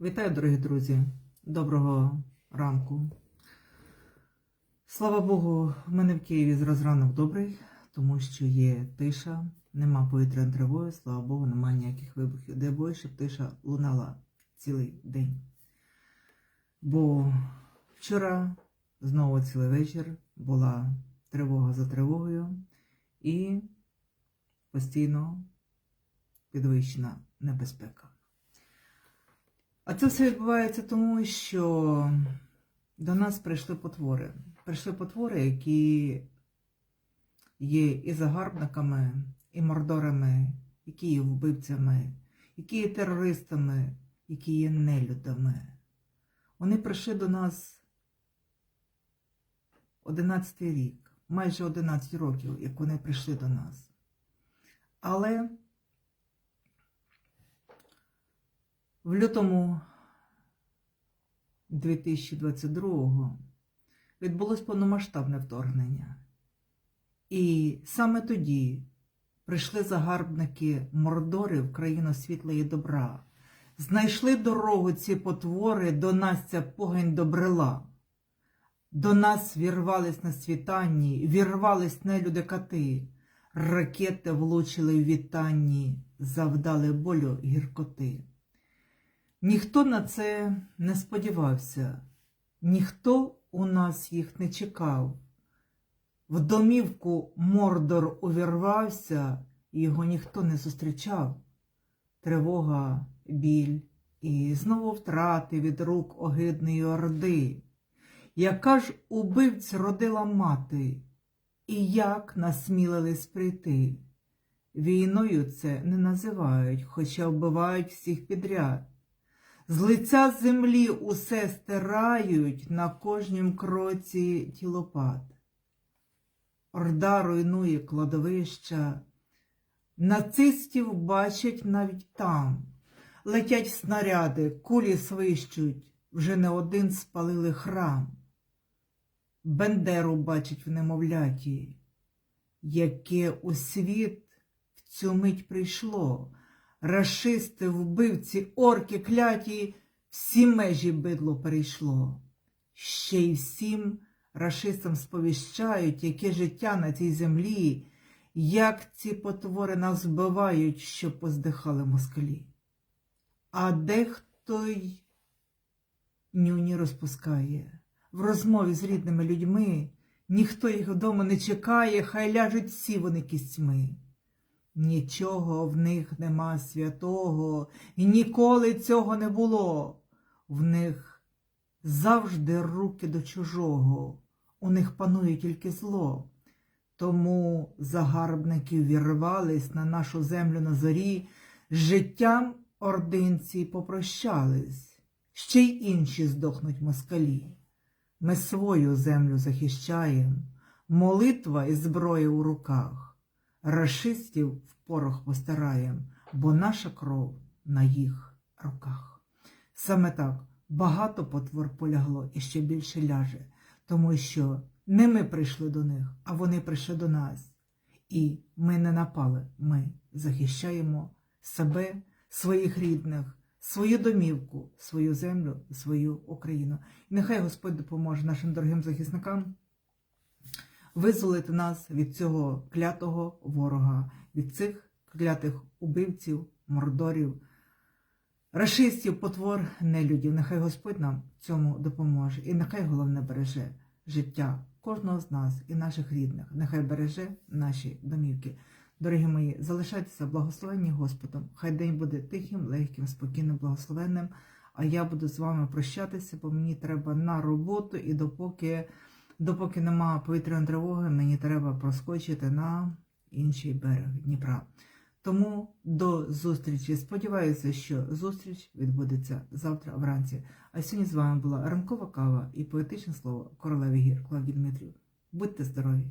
Вітаю, дорогі друзі! Доброго ранку. Слава Богу, в мене в Києві зараз ранок добрий, тому що є тиша, нема повітряної тривоги, слава Богу, немає ніяких вибухів. Де бой, щоб тиша лунала цілий день. Бо вчора знову цілий вечір була тривога за тривогою і постійно підвищена небезпека. А це все відбувається тому, що до нас прийшли потвори. Прийшли потвори, які є і загарбниками, і мордорами, які є вбивцями, які є терористами, які є нелюдами. Вони прийшли до нас 11 рік, майже 11 років, як вони прийшли до нас. Але в лютому 2022-го відбулось повномасштабне вторгнення. І саме тоді прийшли загарбники Мордори в країну світла і добра. Знайшли дорогу ці потвори, до нас ця погань добрела. До нас вірвались на світанні, вірвались нелюди кати. Ракети влучили в вітанні, завдали болю гіркоти. Ніхто на це не сподівався, ніхто у нас їх не чекав. В домівку Мордор увірвався, його ніхто не зустрічав. Тривога, біль і знову втрати від рук огидної орди. Яка ж убивць родила мати, і як насмілились прийти? Війною це не називають, хоча вбивають всіх підряд. З лиця землі усе стирають на кожнім кроці тілопад. Орда руйнує кладовища, нацистів бачать навіть там. Летять снаряди, кулі свищуть, вже не один спалили храм. Бендеру бачать в немовляті, яке у світ в цю мить прийшло. Рашисти, вбивці, орки, кляті, всі межі бидло перейшло. Ще й всім рашистам сповіщають, яке життя на цій землі, як ці потвори нас вбивають, щоб поздихали москалі. А дехто й нюні розпускає. В розмові з рідними людьми ніхто їх вдома не чекає, хай ляжуть всі вони кістьми. Нічого в них нема святого, і ніколи цього не було. В них завжди руки до чужого, у них панує тільки зло. Тому загарбники вірвались на нашу землю на зорі, з життям ординці попрощались, ще й інші здохнуть москалі. Ми свою землю захищаємо, молитва і зброя у руках. Рашистів в порох постараєм, бо наша кров на їх руках. Саме так багато потвор полягло і ще більше ляже, тому що не ми прийшли до них, а вони прийшли до нас. І ми не напали, ми захищаємо себе, своїх рідних, свою домівку, свою землю, свою Україну. І нехай Господь допоможе нашим дорогим захисникам визволити нас від цього клятого ворога, від цих клятих убивців, мордорів, рашистів, потвор, нелюдів. Нехай Господь нам цьому допоможе. І нехай головне береже життя кожного з нас і наших рідних. Нехай береже наші домівки. Дорогі мої, залишайтеся благословенні Господом. Хай день буде тихим, легким, спокійним, благословенним. А я буду з вами прощатися, бо мені треба на роботу і допоки. Допоки нема повітряної тривоги, мені треба проскочити на інший берег Дніпра. Тому до зустрічі. Сподіваюся, що зустріч відбудеться завтра вранці. А сьогодні з вами була ранкова кава і поетичне слово королеви гір Клавдій Дмитрів. Будьте здорові!